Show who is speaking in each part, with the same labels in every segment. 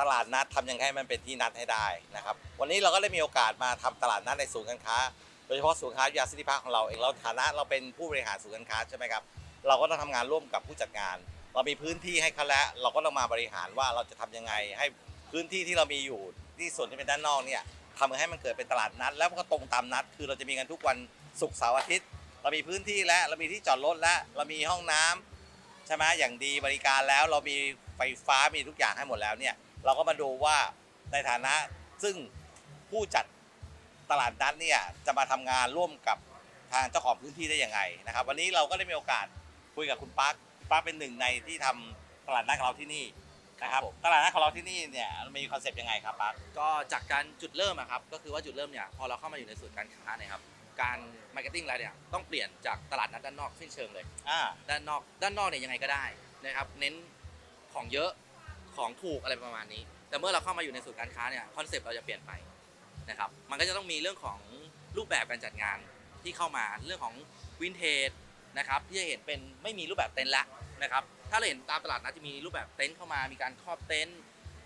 Speaker 1: ตลาดนัดทำยังไงให้มันเป็นที่นัดให้ได้นะครับ วันนี้เราก็ได้มีโอกาสมาทำตลาดนัดในศูนย์การค้า โดยเฉพาะศูนย์การค้ายาซิตี้พาคของเราเองเราฐานะเราเป็นผู้บริหารศูนย์การค้าใช่ไหมครับเราก็ต้องทำงานร่วมกับผู้จัดงาน เรามีพื้นที่ให้เขาแล้วเราก็ต้องมาบริหารว่าเราจะทำยังไง ให้พื้นที่ที่เรามีอยู่ที่ส่วนที่เป็นด้านนอกเนี่ยทำให้มันเกิดเป็นตลาดนัด แล้วก็ตรงตามนัด คือเราจะมีกันทุกวันศุกร์เสาร์อาทิตย์ เรามีพื้นที่แล้วเรามีที่จอดรถแล้วเรามีห้องน้ำใช่ไหมอย่างดีบริการแล้วเรามีไฟฟ้ามีทุกอย่างให้หมดแล้วเนี่ย เราก็มาดูว่าในฐานะซึ่งผู้จัดตลาดนัดเนี่ยจะมาทำงานร่วมกับทางเจ้าของพื้นที่ได้ยังไงนะครับ วันนี้เราก็ได้มีโอกาสคุยกับคุณปั๊กปั๊กเป็นหนึ่งในที่ทำตลาดนัดของเราที่นี่นะครับตลาดนัดของเราที่นี่เนี่ยมีคอนเซปต์ยังไงครับปั๊ก
Speaker 2: ก็จากการจุดเริ่มอะครับก็คือว่าจุดเริ่มเนี่ยพอเราเข้ามาอยู่ในศูนย์การค้าเนี่ยครับการมาร์เก็ตติ้งอะไรเนี่ยต้องเปลี่ยนจากตลาดนัดด้านนอกสิ้นเชิงเลย
Speaker 1: อ่า
Speaker 2: ด้านนอกด้านนอกเนี่ยยังไงก็ได้นะครับ เน้นของเยอะ ของถูกอะไรประมาณนี้ แต่เมื่อเราเข้ามาอยู่ในศูนย์การค้าเนี่ยคอนเซปต์เราจะเปลี่ยนไปนะครับมันก็จะต้องมีเรื่องของรูปแบบการจัดงานที่เข้ามาเรื่องของวินเทจนะครับที่จะเห็นเป็นไม่มีรูปแบบเต็นท์ละนะครับถ้าเราเห็นตามตลาดนัดจะมีรูปแบบเต็นท์เข้ามามีการครอบเต็นท์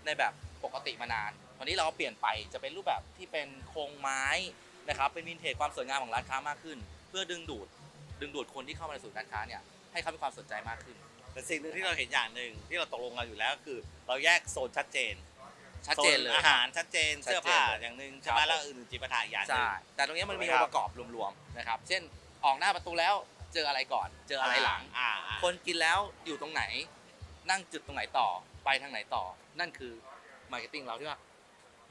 Speaker 2: ในแบบปกติมานานวันนี้เราเปลี่ยนไปจะเป็นรูปแบบที่เป็นโครงไม้นะครับเป็นวินเทจความสวยงามของร้านค้ามากขึ้น เพื่อดึงดูดดึงดูดคนที่เข้ามาในศูนย์การค้าเนี่ยให้เขามีความสนใจมากขึ้น
Speaker 1: แต่สิ่งหนึ่งที่เราเห็นอย่างหนึ่งที่เราตกลงกันอยู่แล้วก็คือ เราแยกโซนชัดเจน
Speaker 2: ชัดเจนเลย
Speaker 1: โซอาหารชัดเจน
Speaker 2: ชัดเจน
Speaker 1: เสื้อผ้า
Speaker 2: เลย
Speaker 1: อย่างหนึ่งใช่ไหม
Speaker 2: ครับ
Speaker 1: แล้วอื่นๆจิปาถะอีกอย่างหนึ่
Speaker 2: ใช่
Speaker 1: ง
Speaker 2: แต่ตรงนี้มันมี
Speaker 1: ค
Speaker 2: อ
Speaker 1: รับ
Speaker 2: งค์ประกอบรวมๆนะครับ เช่นออกหน้าประตูแล้วเจออะไรก่อน เจออะไรหลัง
Speaker 1: อ่าอ่า
Speaker 2: คนกินแล้วอยู่ตรงไหน นั่งจุดตรงไหนต่อไปทางไหนต่อ นั่นคือมาร์เก็ตติ้งเราที่ว่า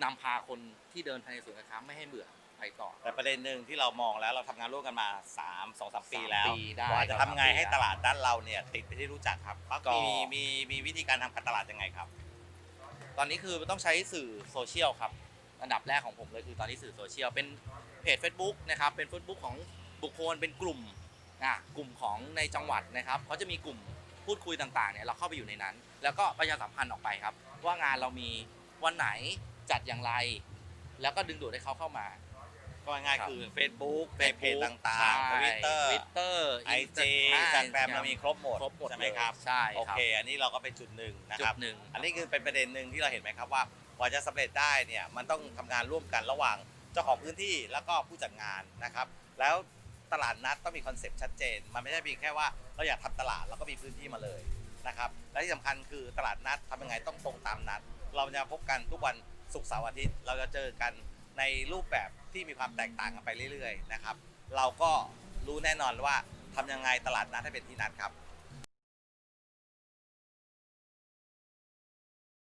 Speaker 2: นำพาคนที่เดินภายในศูนย์การค้าไม่ให้เบื่อ ไปต่อ
Speaker 1: แต่ประเด็นหนึ่งที่เรามองแล้วเราทำงานร่วมกันมา 3 2 3 ปี
Speaker 2: สาม
Speaker 1: แล้ว
Speaker 2: ปีได้
Speaker 1: ว่าจะ
Speaker 2: ครับ
Speaker 1: ทำไง
Speaker 2: สามปี
Speaker 1: ให้
Speaker 2: แล้ว
Speaker 1: ตลาดด้านเราเนี่ยติดไปนที่รู้จักครับปั๊บ
Speaker 2: ก็
Speaker 1: มีมีมีวิธีการทำการตลาดยังไงครับ
Speaker 2: ตอนนี้คือต้องใช้สื่อโซเชียลครับ อันดับแรกของผมเลยคือตอนนี้สื่อโซเชียลเป็นเพจ Facebook นะครับ เป็น Facebook ของบุคคล เป็นกลุ่มอะกลุ่มของในจังหวัดนะครับเขาจะมีกลุ่มพูดคุยต่างๆเนี่ยเราเข้าไปอยู่ในนั้น แล้วก็ประชาสัมพันธ์ออกไปครับ ว่างานเรามีวันไหนจัดอย่างไร แล้วก็ดึงดูดให้เขาเข้ามา
Speaker 1: ก็ง่าย
Speaker 2: ครับ
Speaker 1: ๆคือ Facebook ในเพจ
Speaker 2: Facebook
Speaker 1: ต่างๆทวิตเตอร์
Speaker 2: ทวิตเตอร์
Speaker 1: ไอจีแซนแฟมเรามีครบหมด
Speaker 2: ครบหมด
Speaker 1: ใช่ไหมครับ
Speaker 2: ใช่
Speaker 1: โอ
Speaker 2: ครับ
Speaker 1: เค อันนี้เราก็เป็นจุดหนึ่งนะ
Speaker 2: จุ
Speaker 1: ครั
Speaker 2: ด
Speaker 1: บ
Speaker 2: หนึ่ง
Speaker 1: อันนี้คือเป็นประเด็นหนึ่งที่เราเห็นไหมครับว่ากว่าจะสำเร็จได้เนี่ยมันต้องทำงานร่วมกันระหว่างเจ้าของพื้นที่แล้วก็ผู้จัดงานนะครับ แล้วตลาดนัดต้องมีคอนเซปต์ชัดเจน มันไม่ใช่เพียงแค่ว่าเราอยากทำตลาดแล้วก็มีพื้นที่มาเลยนะครับและที่สำคัญคือตลาดนัดทำยังไงต้องตรงตามนัด เราจะพบกันทุกวันศุกร์เสาร์อาทิตย์เราจะเจอกัน ในรูปแบบที่มีความแตกต่างกันไปเรื่อยๆนะครับ เราก็รู้แน่นอนว่าทำยังไงตลาดนัดให้เป็นที่นัดครับ